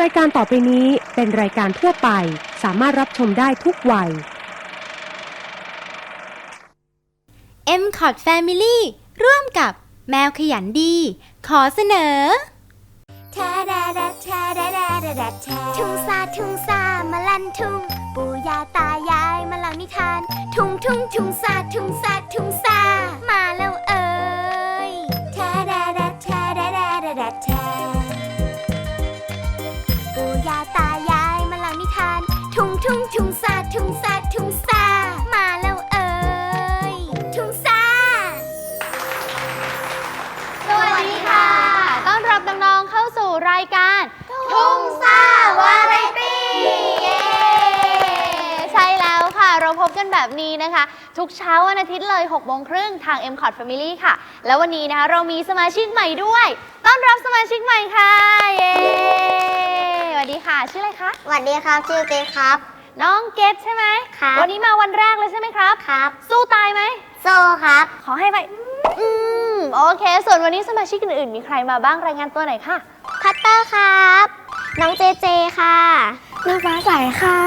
รายการต่อไปนี้เป็นรายการทั่วไป สามารถรับชมได้ทุกวัย m c o t Family ร่วมกับแมวขยันดี ขอเสนอทาดาดาทาดาดาดาดาทาทุ่งซาทุ่งซามาลั่นทุ่ง ปู่ย่าตายายมาเล่านิทาน ทุ่งทุ่งทุ่งซาทุ่งซาทุ่งซามาแล้วาสู่รายการทุ่งซ่าวาไรตี้เย้ใช่แล้วค่ะ เราพบกันแบบนี้นะคะ ทุกเช้าวันอาทิตย์เลย6โมงครึ่งทาง m c o t Family ค่ะ แล้ววันนี้นะคะเรามีสมาชิกใหม่ด้วย ต้อนรับสมาชิกใหม่ค่ะ เย้สวัสดีค่ะ ชื่ออะไรคะ สวัสดีครับชื่อเกดครับ น้องเกดใช่ไหมครับ วันนี้มาวันแรกเลยใช่ไหมครับ ครับ สู้ตายไหม โซครับ ขอให้ไปอืม โอเค ส่วนวันนี้สมาชิกอื่นๆมีใครมาบ้างรายงานตัวหน่อยค่ะ คัตเตอร์ครับ น้องเจเจค่ะน้องฟ้าใสค่ะ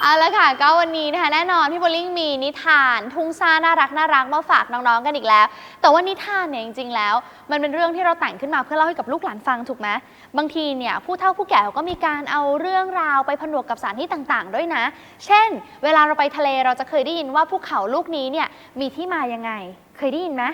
เอาละค่ะ ก็วันนี้นะคะแน่นอนพี่โบลิ่งมีนิทาน ทุ่งซ่าน่ารักน่ารักมาฝากน้องๆกันอีกแล้ว แต่ว่านิทานเนี่ยจริงๆแล้ว มันเป็นเรื่องที่เราแต่งขึ้นมาเพื่อเล่าให้กับลูกหลานฟังถูกไหมบางทีเนี่ยผู้เฒ่าผู้แก่เขาก็มีการเอาเรื่องราวไปผนวกกับสถานที่ต่างๆ ด้วยนะ เช่น เวลาเราไปทะเลเราจะเคยได้ยินว่าภูเขาลูกนี้เนี่ยมีที่มายังไง เคยได้ยินไหม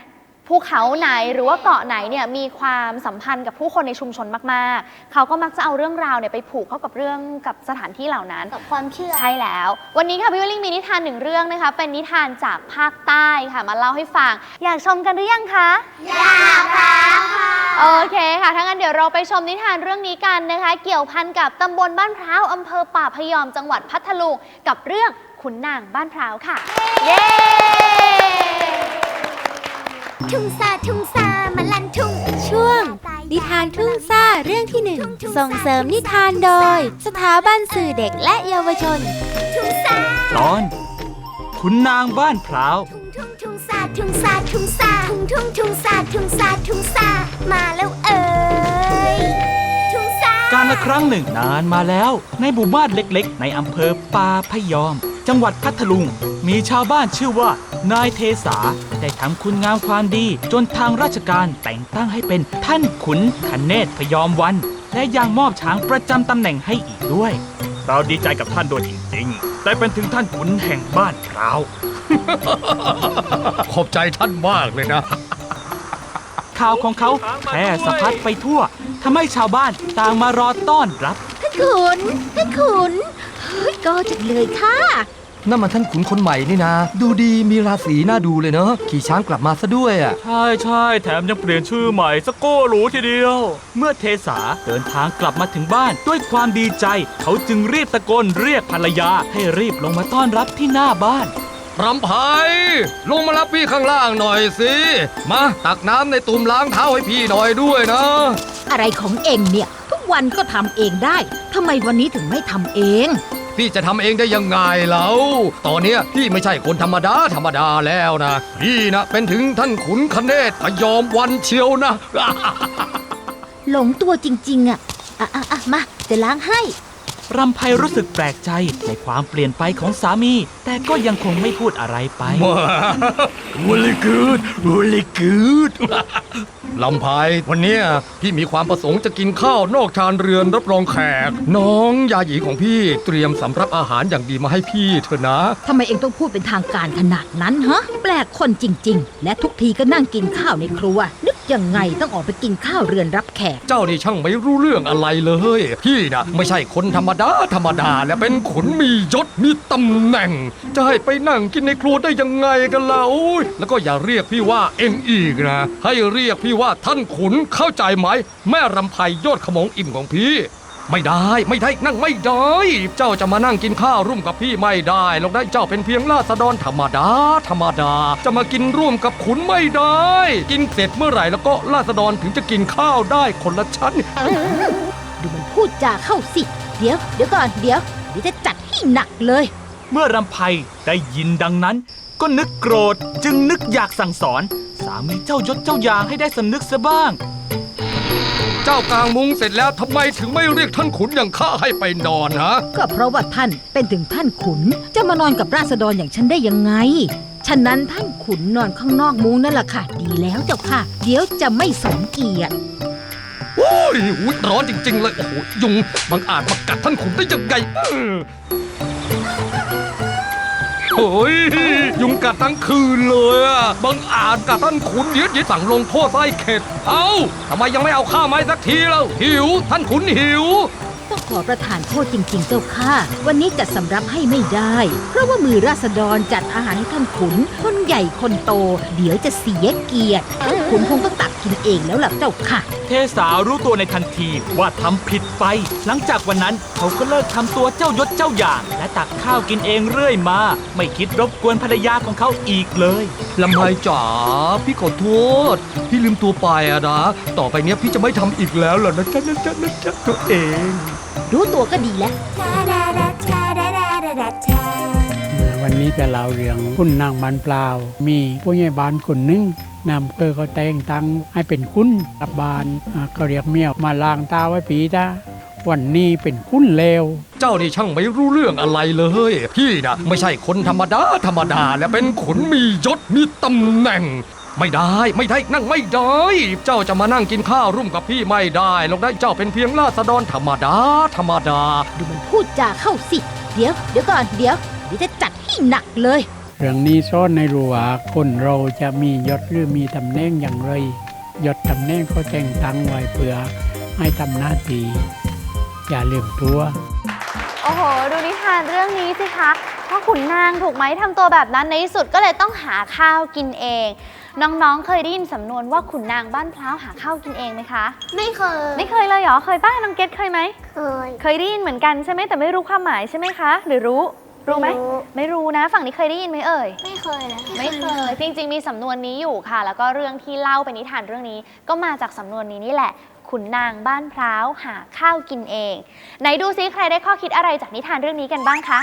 ภูเขาไหนหรือว่าเกาะไหนเนี่ยมีความสัมพันธ์กับผู้คนในชุมชนมากๆ เขาก็มักจะเอาเรื่องราวเนี่ยไปผูกเข้ากับเรื่องกับสถานที่เหล่านั้น กับความเชื่อ ใช่แล้ว วันนี้ค่ะพี่วลิงมีนิทานหนึ่งเรื่องนะคะ เป็นนิทานจากภาคใต้ค่ะมาเล่าให้ฟัง อยากชมกันหรือยังคะ อยากค่ะโอเคค่ะถ้างั้นเดี๋ยวเราไปชมนิทานเรื่องนี้กันนะคะ เกี่ยวพันกับตำบลบ้านพร้าวอำเภอป่าพยอมจังหวัดพัทลุงกับเรื่องขุนนางบ้านพร้าวค่ะ เย้ ทุ่งซาทุ่งซามาลั่นทุ่งช่วง นิทานทุ่งซ่าเรื่องที่หนึ่งส่งเสริมนิทานโดย สถาบันสื่อเด็กและเยาวชน ทุ่งซาตอนขุนนางบ้านพร้าวทุ่งทุ่งทุ่งซาทุ่งซาทุ่งซาทุ่งทุ่งทุ่งซาทุ่งซาทุ่งซามาแล้วเอ่ยทุ่งซาการละครั้งหนึ่งนานมาแล้ว ในหมู่บ้านเล็กๆ ในอำเภอปาพยอม จังหวัดพัทลุง มีชาวบ้านชื่อว่า นายเทสาได้ทำคุณงามความดี จนทางราชการแต่งตั้งให้เป็นท่านขุนคเนศพยอมวัน และยังมอบช้างประจำตำแหน่งให้อีกด้วย เราดีใจกับท่านด้วยจริงๆได้เป็นถึงท่านขุนแห่งบ้านพร้าว ขอบใจท่านมากเลยนะ ข่าวของเขาแพร่สะพัดไปทั่วทำให้ชาวบ้านต่างมารอต้อนรับ ท่านขุนท่านขุนเฮ้ยก็จังเลยค่ะ นั่นมันท่านขุนคนใหม่นี่นะ ดูดีมีราศีน่าดูเลยเนอะขี่ช้างกลับมาซะด้วยอะ ใช่ใช่แถมยังเปลี่ยนชื่อใหม่สโก้หรูทีเดียว เมื่อเทสาเดินทางกลับมาถึงบ้านด้วยความดีใจ เขาจึงรีบตะโกนเรียกภรรยา ให้รีบลงมาต้อนรับที่หน้าบ้านรำไพลงมารับพี่ข้างล่างหน่อยสิ มาตักน้ำในตุ่มล้างเท้าให้พี่หน่อยด้วยนะ อะไรของเองเนี่ย ทุกวันก็ทำเองได้ทำไมวันนี้ถึงไม่ทำเอง พี่จะทำเองได้ยังไงเล่าตอนเนี้ยพี่ไม่ใช่คนธรรมดาธรรมดาแล้วนะ พี่นะเป็นถึงท่านขุนคเนศพยอมวันเชียวนะ หลงตัวจริง ๆ อะ อะอะอะมาจะล้างให้ รำไพรู้สึกแปลกใจในความเปลี่ยนไปของสามี แต่ก็ยังคงไม่พูดอะไรไป really good really good ลำไพวันเนี้ยพี่มีความประสงค์จะกินข้าวนอกชานเรือนรับรองแขก น้องยาหยีของพี่เตรียมสำรับอาหารอย่างดีมาให้พี่เถอะนะ ทำไมเองต้องพูดเป็นทางการขนาดนั้นฮะ แปลกคนจริง ๆ และทุกทีก็นั่งกินข้าวในครัวนึก ยังไงต้องออกไปกินข้าวเรือนรับแขก เจ้านี่ช่างไม่รู้เรื่องอะไรเลย พี่นะไม่ใช่คนธรรมดาธรรมดาและเป็นขุนมียศมีตำแหน่ง จะให้ไปนั่งกินในครัวได้ยังไงกันล่ะโอ้ยแล้วก็อย่าเรียกพี่ว่าเอ็งอีกนะ ให้เรียกพี่ว่าท่านขุนเข้าใจไหมแม่รำไพยอดขมงอิ่มของพี่ ไม่ได้ไม่ได้นั่งไม่ได้ เจ้าจะมานั่งกินข้าวร่วมกับพี่ไม่ได้หรอกได้เจ้าเป็นเพียงราษฎรธรรมดา ธรรมดา จะมากินร่วมกับขุนไม่ได้ กินเสร็จเมื่อไหร่แล้วก็ราษฎรถึงจะกินข้าวได้คนละชั้น ดูมันพูดจาเข้าสิ เดี๋ยวเดี๋ยวก่อนเดี๋ยวเดี๋ยวจะจัดให้หนักเลย เมื่อรำไพได้ยินดังนั้น ก็นึกโกรธจึงนึกอยากสั่งสอน สามีเจ้ายศเจ้ายางให้ได้สำนึกซะบ้าง เจ้ากางมุ้งเสร็จแล้วทำไมถึงไม่เรียกท่านขุนอย่างข้าให้ไปนอนฮะ ก็เพราะว่าท่านเป็นถึงท่านขุน จะมานอนกับราษฎรอย่างฉันได้ยังไง ฉะนั้นท่านขุนนอนข้างนอกมุ้งนั่นแหละค่ะ ดีแล้วเจ้าค่ะ เดี๋ยวจะไม่สมเกียรติโอ้ยอุ๊ยร้อนจริง ๆ เลย โอ้โหยุงบังอาจมากัดท่านขุนได้ยังไงอื้อ โอ้ยยุงกัดทั้งคืนเลยอะบังอาจกัดท่านขุนเดี๋ยวเดี๋ยวสั่งลงโทษไส้เข็ด เอ้าทำไมยังไม่เอาข้าวไม้สักทีเล่าหิว ท่านขุนหิว ขอประทานโทษจริง ๆ เจ้าค่ะ วันนี้จัดสำรับให้ไม่ได้ เพราะว่ามือราษฎรจัดอาหารให้ท่านขุน คนใหญ่คนโต เดี๋ยวจะเสียเกียรติท่านขุนคงต้องตักกินเองแล้วล่ะเจ้าค่ะ เทสารู้ตัวในทันทีว่าทำผิดไป หลังจากวันนั้นเขาก็เลิกทำตัวเจ้ายศเจ้าอย่าง และตักข้าวกินเองเรื่อยมา ไม่คิดรบกวนภรรยาของเขาอีกเลยลำไพจ๋าพี่ขอโทษ พี่ลืมตัวไปอะนะ ต่อไปเนี้ยพี่จะไม่ทำอีกแล้วล่ะนะจ๊ะนะจ๊ะนะจ๊ะตัวเองรู้ตัวก็ดีแล้วแทแดแดแทแดแดแดแดแทเมื่อวันนี้จะเล่าเรื่องคุณนางบานเปล่า มีผู้ใหญ่บ้านคนหนึงนำเพื่อเขาแต่งตั้งให้เป็นคุณรับบานอ่าเขาเรียกเมียมาล้างตาไว้ปีจ้าวันนี้เป็นคุณเลว เจ้านี่ช่างไม่รู้เรื่องอะไรเลย พี่นะไม่ใช่คนธรรมดาธรรมดาและเป็นขุนมียศมีตำแหน่ง ไม่ได้ไม่ได้นั่งไม่ได้ เจ้าจะมานั่งกินข้าวร่วมกับพี่ไม่ได้หรอกนะเจ้าเป็นเพียงราษฎรธรรมดา ธรรมดา ดูมันพูดจาเข้าสิ เดี๋ยว เดี๋ยวก่อนเดี๋ยวเดี๋ยวจะจัดให้หนักเลยเรื่องนี้ซ่อนในรัวาคนเราจะมียศหรือมีตำแหน่งอย่างไรยศตำแหน่งเขาแต่งตั้งไว้เพื่อให้ทำหน้าที่อย่าลืมตัว โอ้โห ดูนิทานเรื่องนี้สิคะพ่อขุนนางถูกไหมทำตัวแบบนั้นในที่สุดก็เลยต้องหาข้าวกินเอง น้องๆ เคยได้ยินสำนวนว่าขุนนางบ้านพร้าวหาข้าวกินเองไหมคะ ไม่เคย ไม่เคยเลยเหรอ เคยป้าน้องเกดเคยไหม เคย เคยได้ยินเหมือนกันใช่ไหมแต่ไม่รู้ความหมายใช่ไหมคะ หรือรู้ รู้ไหมไม่รู้ไม่รู้นะ ฝั่งนี้เคยได้ยินไหมเอ่ย ไม่เคยนะไม่เคย จริง ๆ มีสำนวนนี้อยู่ค่ะ แล้วก็เรื่องที่เล่าเป็นนิทานเรื่องนี้ ก็มาจากสำนวนนี้นี่แหละ ขุนนางบ้านพร้าวหาข้าวกินเอง ไหนดูซิใครได้ข้อคิดอะไรจากนิทานเรื่องนี้กันบ้างคะ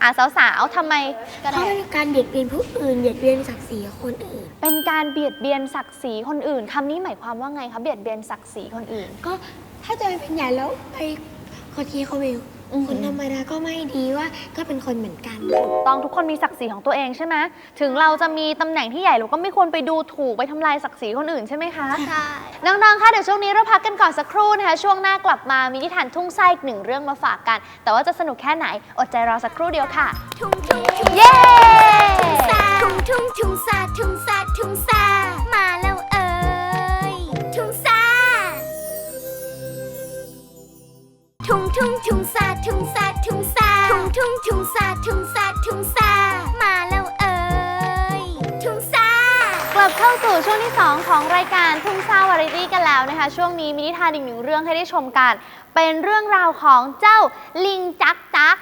อะสาวๆทำไมเพราะเป็นการเบียดเบียนผู้อื่นเบียดเบียนศักดิ์ศรีคนอื่น เป็นการเบียดเบียนศักดิ์ศรีคนอื่นคำนี้หมายความว่าไงคะเบียดเบียนศักดิ์ศรีคนอื่น ก็ถ้าจะเป็นใหญ่แล้วไปคนทีเขาวิวอือหือ คนธรรมดาก็ไม่ดีว่าก็เป็นคนเหมือนกัน ต้องทุกคนมีศักดิ์ศรีของตัวเองใช่ไหมถึงเราจะมีตำแหน่งที่ใหญ่เราก็ไม่ควรไปดูถูกไปทำลายศักดิ์ศรีคนอื่นใช่ไหมคะ ใช่ น้องๆ คะเดี๋ยวช่วงนี้เราพักกันก่อนสักครู่นะคะ ช่วงหน้ากลับมามีนิทานทุ่งไส้อีกหนึ่งเรื่องมาฝากกัน แต่ว่าจะสนุกแค่ไหนอดใจรอสักครู่เดียวค่ะ ทุ่งทุ่งทุ่งเย้ ซาทุ่งทุ่งทุ่งซาทุ่งซาทุ่งซามา ทุ่งทุ่งซาทุ่งซาทุ่งซาทุ่งทุ่งทุ่งซาทุ่งซาทุ่งซามาแล้วเอ่ยทุ่งซากลับเข้าสู่ช่วงที่ 2 ของรายการทุ่งซาวาไรตี้กันแล้วนะคะ ช่วงนี้มีนิทานอีกหนึ่งเรื่องให้ได้ชมกัน เป็นเรื่องราวของเจ้าลิงจักจัก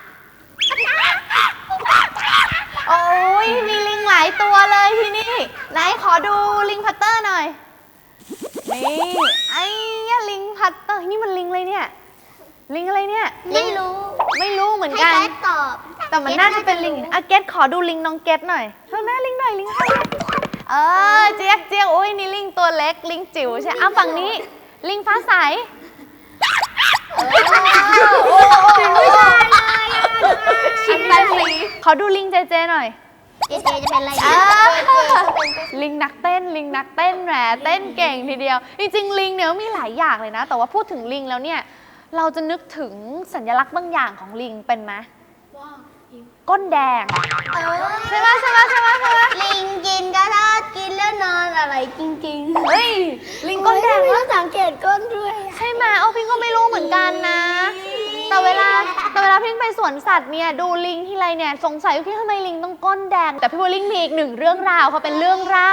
โอ้ยมีลิงหลายตัวเลยที่นี่ ไหนขอดูลิงพัตเตอร์หน่อย นี่ไอ้ยลิงพัตเตอร์นี่มันลิงเลยเนี่ย ลิงอะไรเนี่ย ไม่รู้ ไม่รู้เหมือนให้กันแจ๊ดตอบแต่มันน่าจะเป็นลิงอะเกตขอดูลิงน้องเกตหน่อยเท่าหน้าลิงหน่อยลิงค่ะเออเจี๊ยกเจี๊ยกโอ้ยนี่ลิงตัวเล็กลิงจิ๋วใช่เอาฝั่งนี้ ลิงฟ้าใสโอ้โหผู้ชายเลยชิมแปนสีขอดูลิงเจเจหน่อย เจเจจะเป็นอะไรอ่าลิงนักเต้นลิงนักเต้นแหมเต้นเก่งทีเดียว จริงๆลิงเนี่ยมีหลายอย่างเลยนะ แต่ว่าพูดถึงลิงแล้วเนี่ย เราจะนึกถึงสัญลักษณ์บางอย่างของลิงเป็นไหมก้นแดงใช่ไหมใช่ไหมใช่ไหมใช่ไหมลิงกินก็ทอดกินแล้วนอนอะไรจริงๆเฮ้ยลิงก้นแดงไม่วะสังเกตก้นด้วยใช่ไหมเออพี่ก็ไม่รู้เหมือนกันนะ แต่เวลาแต่เวลาพี่ไปสวนสัตว์เนี่ยดูลิงทีไรเนี่ยสงสัยว่าพี่ทำไมลิงต้องก้นแดง แต่พี่โบลิ่งมีอีกหนึ่งเรื่องราวเขาเป็นเรื่องเล่า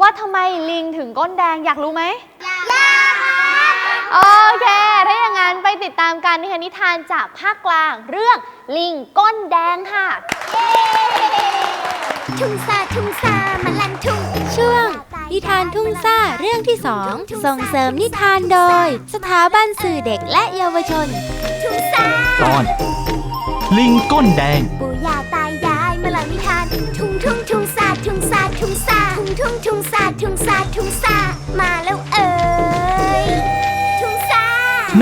ว่าทำไมลิงถึงก้นแดงอยากรู้ไหม โอเค ถ้าอย่างนั้นไปติดตามกันในนิทานจากภาคกลางเรื่องลิงก้นแดงค่ะ ทุ่งซาทุ่งซามาลันทุ่งช่วง นิทานทุ่งซ่าเรื่องที่สองส่งเสริมนิทานโดย สถาบันสื่อเด็กและเยาวชน ทุ่งซาตอน ลิงก้นแดง ปู่ย่าตายายมาเล่านิทาน ทุ่งทุ่งทุ่งซาทุ่งซาทุ่งซาทุ่งทุ่งทุ่งซาทุ่งซาทุ่งซา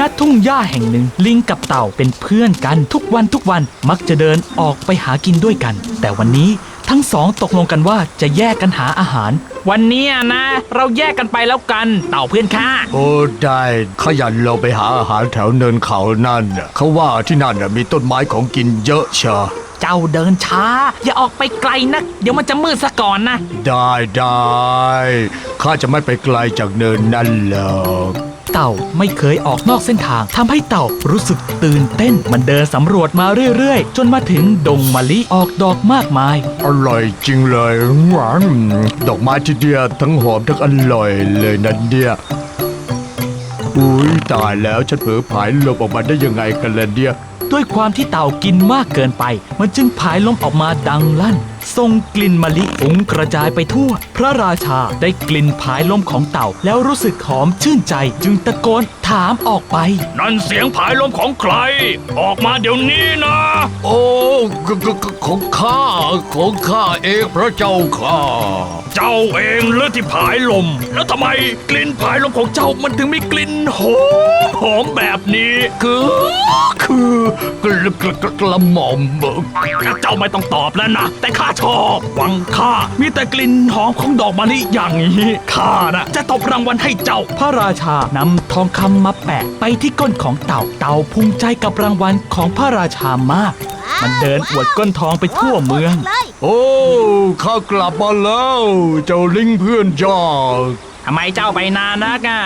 ณทุ่งหญ้าแห่งหนึ่ง ลิงกับเต่าเป็นเพื่อนกันทุกวันทุกวันมักจะเดินออกไปหากินด้วยกัน แต่วันนี้ทั้งสองตกลงกันว่าจะแยกกันหาอาหาร วันนี้นะ เราแยกกันไปแล้วกัน เต่าเพื่อนข้าโอ้ได้ขยันเราไปหาอาหารแถวเนินเขานั่นน่ะเขาว่าที่นั่นน่ะมีต้นไม้ของกินเยอะเชียวเจ้าเดินช้า อย่าออกไปไกลนักเดี๋ยวมันจะมืดซะก่อนนะ ได้ได้ข้าจะไม่ไปไกลจากเนินนั่นหรอก เต่าไม่เคยออกนอกเส้นทางทำให้เต่ารู้สึกตื่นเต้น มันเดินสำรวจมาเรื่อยๆ จนมาถึงดงมะลิออกดอกมากมาย อร่อยจริงเลยหวานดอกไม้ที่เดียทั้งหอมทั้งอร่อยเลยนั่นเนี่ยอุ้ยตายแล้วฉันเผลอผายลมออกมาได้ยังไงกันล่ะเนี่ยด้วยความที่เต่ากินมากเกินไป มันจึงผายลมออกมาดังลั่น ส่งกลิ่นมะลิฟุ้งกระจายไปทั่ว พระราชาได้กลิ่นผายลมของเต่าแล้วรู้สึกหอมชื่นใจจึงตะโกน ถามออกไป นั่นเสียงผายลมของใคร ออกมาเดี๋ยวนี้นะ โอ้กกกของข้าของข้าเองพระเจ้าข้าเจ้าเองหรือที่ผายลม แล้วทำไมกลิ่นผายลมของเจ้ามันถึงมีกลิ่นหอมหอมแบบนี้คือคือกระกระกระกระหม่อมเบิกเจ้าไม่ต้องตอบแล้วนะ แต่ข้าชอบวังข้ามีแต่กลิ่นหอมของดอกมะลิอย่างนี้ข้านะจะตบรางวัลให้เจ้าพระราชานำทองคำมาแปะไปที่ก้นของเต่าเต่าภูมิใจกับรางวัลของพระราชามาก มันเดินอวดก้นทองไปทั่วเมือง โอ้ข้ากลับมาแล้ว เจ้าลิงเพื่อนยอดทำไมเจ้าไปนานนักอะ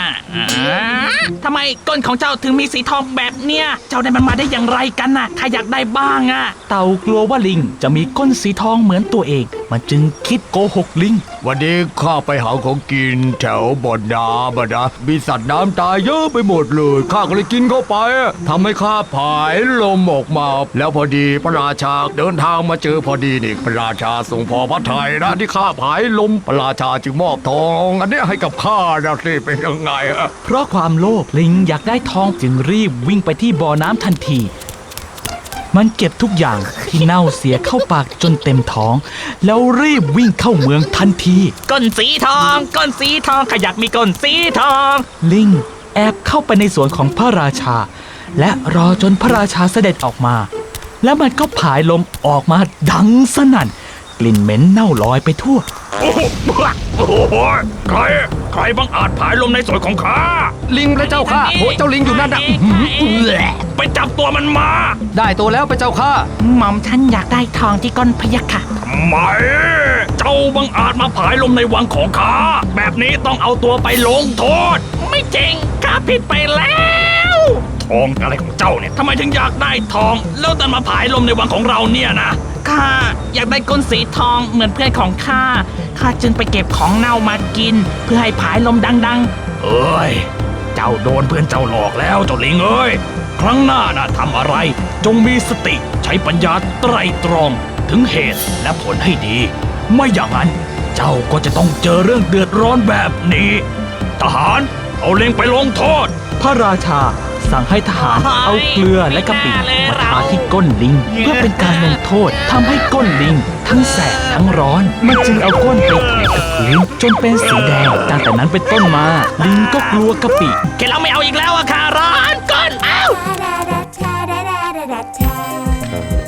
ทำไมก้นของเจ้าถึงมีสีทองแบบเนี้ย เจ้าได้มันมาได้อย่างไรกันน่ะข้าอยากได้บ้างอะ เต่ากลัวว่าลิงจะมีก้นสีทองเหมือนตัวเอง มันจึงคิดโกหกลิง วันนี้ข้าไปหาของกินแถวบ่อน้ำอะนะมีสัตว์น้ำตายเยอะไปหมดเลยข้าก็เลยกินเข้าไปทำให้ข้าผายลมออกมา แล้วพอดีพระราชาเดินทางมาเจอพอดีนี่พระราชาทรงพอพระทัยนะที่ข้าผายลมพระราชาจึงมอบทอง อันนี้ให้กับข้านะสิเป็นยังไงอะเพราะความโลภลิงอยากได้ทองจึงรีบวิ่งไปที่บ่อน้ำทันที มันเก็บทุกอย่างที่เน่าเสียเข้าปากจนเต็มท้อง แล้วรีบวิ่งเข้าเมืองทันทีก้นสีทองก้นสีทองขยักมีก้นสีทอง ลิงแอบเข้าไปในสวนของพระราชา และรอจนพระราชาเสด็จออกมา แล้วมันก็ผายลมออกมาดังสนั่น กลิ่นเหม็นเน่าลอยไปทั่ว โอ้โหโอ้โหใคร ใครบังอาจผายลมในสวนของข้า ลิงพระเจ้าข้าโหเจ้าลิงอยู่นั่นนะอื้อหือไปจับตัวมันมาได้ตัวแล้วพระเจ้าข้าหม่อมฉันอยากได้ทองที่ก้นพยักค่ะ ทำไม เจ้าบังอาจมาผายลมในวังของข้า แบบนี้ต้องเอาตัวไปลงโทษ ไม่จริงข้าผิดไปแล้ว ทองอะไรของเจ้าเนี่ยทำไมถึงอยากได้ทอง แล้วดันมาผายลมในวังของเราเนี่ยนะข้าอยากได้ก้นสีทองเหมือนเพื่อนของข้าข้าจึงไปเก็บของเน่ามากิน เพื่อให้ผายลมดังเอ้ย เจ้าโดนเพื่อนเจ้าหลอกแล้วเจ้าลิงเอ้ย ครั้งหน้าน่ะทำอะไร จงมีสติใช้ปัญญาไตรตรองถึงเหตุและผลให้ดี ไม่อย่างนั้น เจ้าก็จะต้องเจอเรื่องเดือดร้อนแบบนี้ ทหารเอาลิงไปลงโทษๆพระราชา สั่งให้ทหารเอาเกลือและกะปิมาทาที่ก้นลิง เพื่อเป็นการลงโทษทำให้ก้นลิง ทั้งแสบทั้งร้อน มันจึงเอาก้นไปแตะกับพื้นจนเป็นสีแดงตั้งแต่นั้นเป็นต้นมา ลิงก็กลัวกะปิแกเราไม่เอาอีกแล้วอะค่ะร้านก้นแทแทแทเอ่อ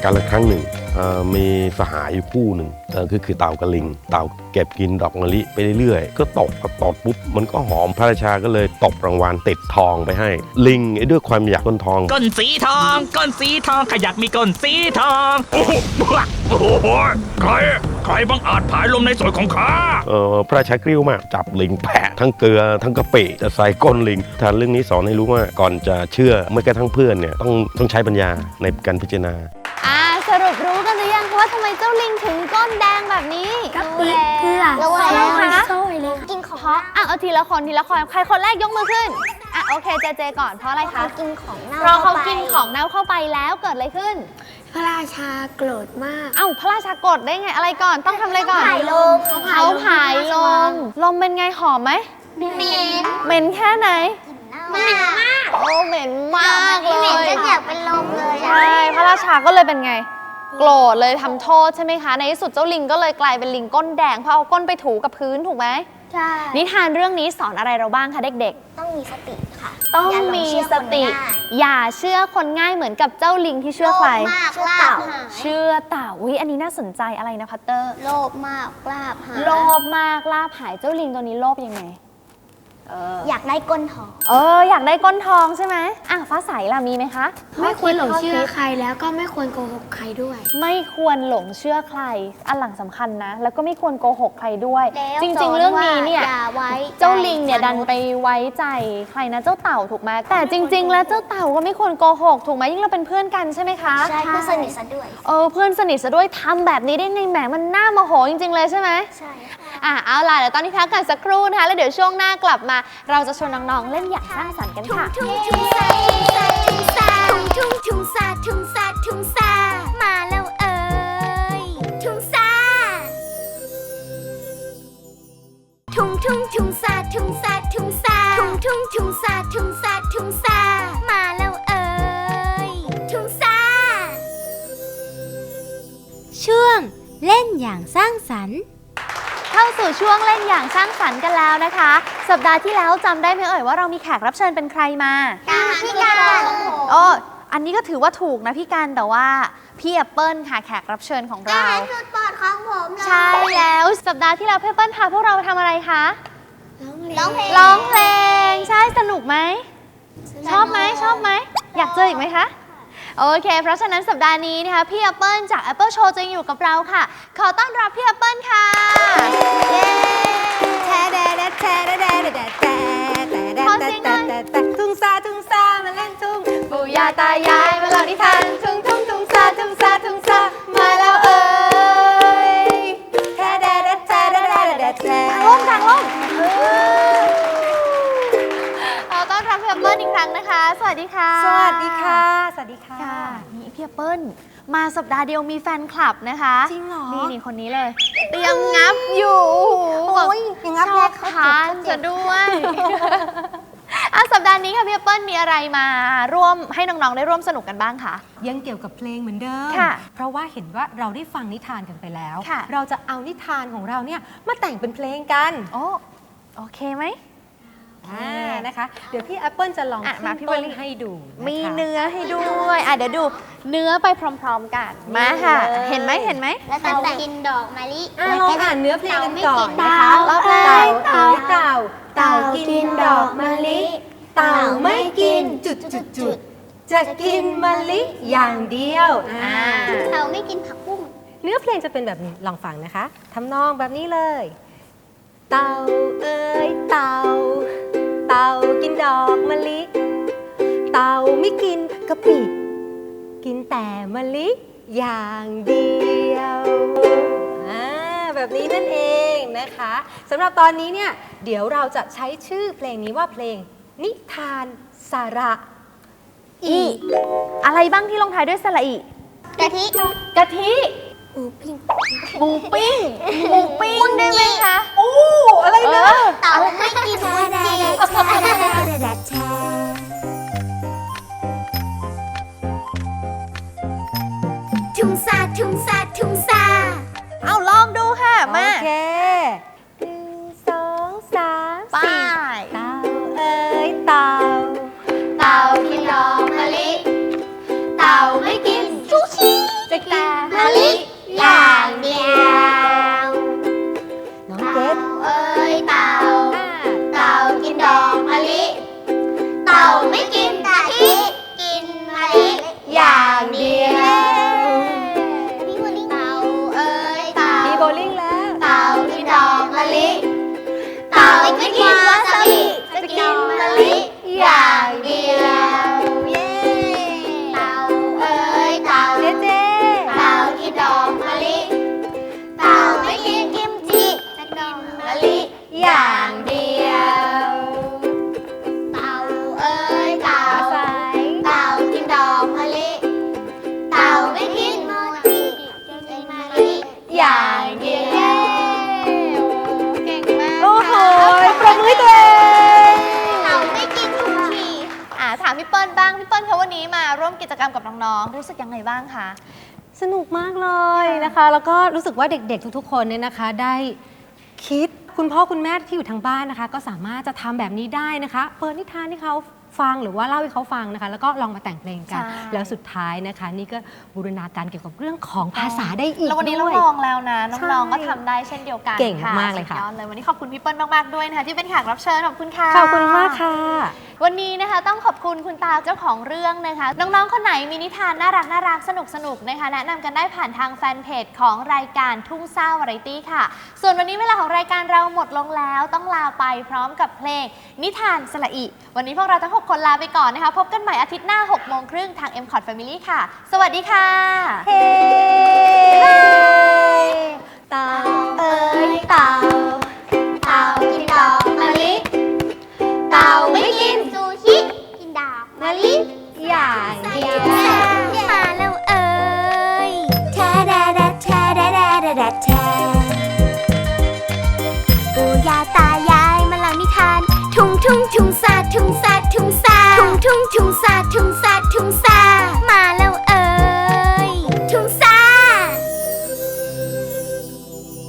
การละครั้งหนึ่งเอ่อมีสหายอยู่คู่หนึ่งเอ่อคือคือเต่ากระลิง เต่าเก็บกินดอกมะลิไปเรื่อยๆ ก็ตกพอตกปุ๊บมันก็หอมพระราชาก็เลยตบรางวัลติดทองไปให้ ลิงไอ้ด้วยความอยากต้นทอง ก้นสีทอง ก้นสีทองขยักมีก้นสีทอง โอ้โหโอ้โหใคร ใครบังอาจผายลมในสวนของข้าเอ่อพระราชากริ้วมากจับลิงแผะทั้งเกลือทั้งกะปิจะใส่ก้นลิงทานเรื่องนี้สอนให้รู้ว่าก่อนจะเชื่อไม่กระทั่งเพื่อนเนี่ยต้องต้องใช้ปัญญาในการพิจารณาอ่าสรุปรู้กันหรือยังคะว่าทำไมเจ้าลิงถึงก้นแดงแบบนี้ก็เกลือเกลือรู้ซแล้วอยคะซอยเลยกินของเพราะอะเอาทีละคนทีละคนใครคนแรกยกมือขึ้นอะโอเคเจเจก่อนเพราะอะไรคะเขากินของเน่าเพราะเขาไปกินของเน่าเข้าไปแล้วเกิดอะไรขึ้นพ ระราชาโกรธมาก เอ้าพระราชากดได้ไงอะไรก่อนต้องทำอะไรก่อนผายลมเขาผายลมลมเป็นไงหอมไหมเหม็นเหม็นแค่ไหนเหม็นมากโอ้เหม็นมากเลเหม็นยจนอยากเป็นลมเลยอะใช่พระราชาก็เลยเป็นไง โกรธเลยทำโทษใช่ไหมคะในที่สุดเจ้าลิงก็เลยกลายเป็นลิงก้นแดงเพราะเอาก้นไปถูกับพื้นถูกไหมใช่นิทานเรื่องนี้สอนอะไรเราบ้างคะเด็กต้องมีสติ ค่ะค่ะต้องอย่าหลงมีเชื่อสคนติ ง่ายอย่าเชื่อคนง่ายเหมือนกับเจ้าลิงที่เชื่อใคร โลภมากลาบหายเชื่อเต่าวิอันนี้น่าสนใจอะไรนะพัตเตอร์ โลภมากกลาบหาย โลภมากลาบหายเจ้าลิงตัวนี้โลภยังไง อยากได้ก้นทอง เอออยากได้ก้นทองใช่ไหมอะฟ้าใสล่ะมีไหมคะไม่ควรหลงเชื่อใครแล้วก็ไม่ควรโกหกใครด้วย ไม่ควรหลงเชื่อใคร อันหลังสำคัญนะ แล้วก็ไม่ควรโกหกใครด้วย แล้วจริงสๆเรื่องนี้เนี่ยว่าอย่าไว้เจ้าลิงเนี่ยใจดันไปไว้ใจใครนะเจ้าเต่าถูกไหมแต่จริง ๆ แล้วเจ้าเต่าก็ไม่ควรโกหกถูกไหมยิ่งเราเป็นเพื่อนกันใช่ไหมคะใช่เพื่อนสนิทซะด้วยเออเพื่อนสนิทซะด้วยทำแบบนี้ได้ไงแหมมันน่าโมโหจริง ๆ เลยใช่ไหมใช่ค่ะอะเอาล่ะเดี๋ยวตอนนี้พักกันสักครู่นะคะแล้วเดี๋ยวช่วงหน้ากลับมาาเราจะชวนน้องๆเล่นอย่างสร้างสรรค์กันค่ะ ทุ่งทุ่งซาทุ่งซาทุ่งทุ่งซาทุ่งซาทุ่งซามาแล้ว สร้างสรรค์กันแล้วนะคะ สัปดาห์ที่แล้วจำได้ไหมเอ่ยว่าเรามีแขกรับเชิญเป็นใครมาการพิการโอ้อันนี้ก็ถือว่าถูกนะพี่กันแต่ว่าพี่แอปเปิลค่ะแขกรับเชิญของอาเราหารสุดโปรดของผมเลยใช่แล้วสัปดาห์ที่แล้วพี่แอปเปิลพาพวกเราไปทำอะไรคะร้องเพลงร้องเพลงใช่สนุกไหมชอบไหมชอบไหมอยากเจออีกไหมคะโอเค เพราะฉะนั้นสัปดาห์นี้นะคะพี่แอปเปิลจาก Apple Show จะยังอยู่กับเราค่ะ ขอต้อนรับพี่แอปเปิลค่ะ เย้ขอเสียงหน่อยทุ่งซาทุ่งซามาเล่นทุ่งปู่ย่าตายายมาเล่านิทานทุ่งทุ่งทุ่งซาทุ่งซาทุ่งซามาแล้วเอ่ยแท้แดดแท้แดดแดดแท้ลงดังลงขอต้อนรับพี่แอปเปิลอีกครั้งนะคะ สวัสดีค่ะ สวัสดีค่ะ สวัสดีค่ะค่ะนี่พี่แอปเปิล มาสัปดาห์เดียวมีแฟนคลับนะคะจริงเหรอ นี่นี่คนนี้เลย เตรียมงับอยู่โอ้ยยังงับชแรอบกเขาทานจะด้วยอะสัปดาห์นี้ค่ะพี่แอปเปิลมีอะไรมาร่วมให้น้องๆได้ร่วมสนุกกันบ้างคะ ยังเกี่ยวกับเพลงเหมือนเดิม ค่ะเพราะว่าเห็นว่าเราได้ฟังนิทานกันไปแล้ว ค่ะ เราจะเอานิทานของเราเนี่ยมาแต่งเป็นเพลงกัน โอ้โอเคไหม อ่านะคะ เดี๋ยวพี่แอปเปิลจะลองอะขึ้มานพี่ต้นวลี ให้ดูนะคะมีเนื้อให้ด้วยอะเดี๋ยวดูเนื้อไปพร้อม ๆ กันมาค่ะ เห็นไหมเห็นไหม แล้วก็แต่กินดอกมะลิ อะลองอ่านเนื้อเพลงกันก่อนนะคะเต่าไม่กินเต่า เต่าเต่าเต่ากินดอกมะลิ เต่าไม่กินจุดจุดจุดจะกินมะลิอย่างเดียวอ่า เราไม่กินผักบุ้ง เนื้อเพลงจะเป็นแบบนี้ลองฟังนะคะทำนองแบบนี้เลย เต่าเอ้ยเต่า เต่ากินดอกมะลิ เต่าไม่กินกะปิ กินแต่มะลิอย่างเดียวอ่าแบบนี้นั่นเองนะคะสำหรับตอนนี้เนี่ยเดี๋ยวเราจะใช้ชื่อเพลงนี้ว่าเพลงนิทานสาระ อี อะไรบ้างที่ลงท้ายด้วยสระอีกะทิ กะทิ หมูปิ้งหมูปิ้งหมูปิ้งได้ไหมคะ อู้อะไรนะเต่าไม่กินวุ้นจีทุ่งซาทุ่งซาทุ่งซาเอา กิจกรรมกับน้องๆรู้สึกยังไงบ้างคะ สนุกมากเลยนะคะ แล้วก็รู้สึกว่าเด็กๆ ทุกๆ คนเนี่ยนะคะ ได้คิดคุณพ่อคุณแม่ที่อยู่ทางบ้านนะคะ ก็สามารถจะทำแบบนี้ได้นะคะ เปิดนิทานให้เขาฟังหรือว่าเล่าให้เขาฟังนะคะ แล้วก็ลองมาแต่งเพลงกัน ใช่ แล้วสุดท้ายนะคะ นี่ก็บูรณาการเกี่ยวกับเรื่องของภาษาได้อีกแล้ววันนี้เราด้วย ลองแล้วนะใช่น้องๆก็ทำได้เช่นเดียวกันเก่งค่ะมากๆเลยค่ะ สุดอดเลยวันนี้ขอบคุณพี่เปิ้ลมากๆด้วยนะคะที่เป็นแขกรับเชิญขอบคุณค่ะ ขอบคุณมากค่ะวันนี้นะคะต้องขอบคุณคุณตาเจ้าของเรื่องนะคะ น้องๆคนไหนมีนิทานน่ารักน่ารักสนุกสนุกนะคะแนะนำกันได้ผ่านทางแฟนเพจของรายการทุ่งซ่าวาไรตี้ค่ะ ส่วนวันนี้เวลาของรายการเราหมดลงแล้วต้องลาไปพร้อมกับเพลง นิทานสละอิ วันนี้พวกเราทั้ง 6 คนลาไปก่อนนะคะ พบกันใหม่อาทิตย์หน้า6โมงครึ่งทาง m c o t Family ค่ะ สวัสดีค่ะ เฮ้เต่าเอ้ยเต่าเต่ากินดอกมะลิ อกมะลิอย่างเดียวมาแล้วเอ่ยแทแดแดแทแดแดแดแดแทปู่ย่าตายายมาเล่านิทาน ทุ่งทุ่งทุ่งซาทุ่งซาทุ่งซาทุ่งทุ่งทุ่งซาทุ่ง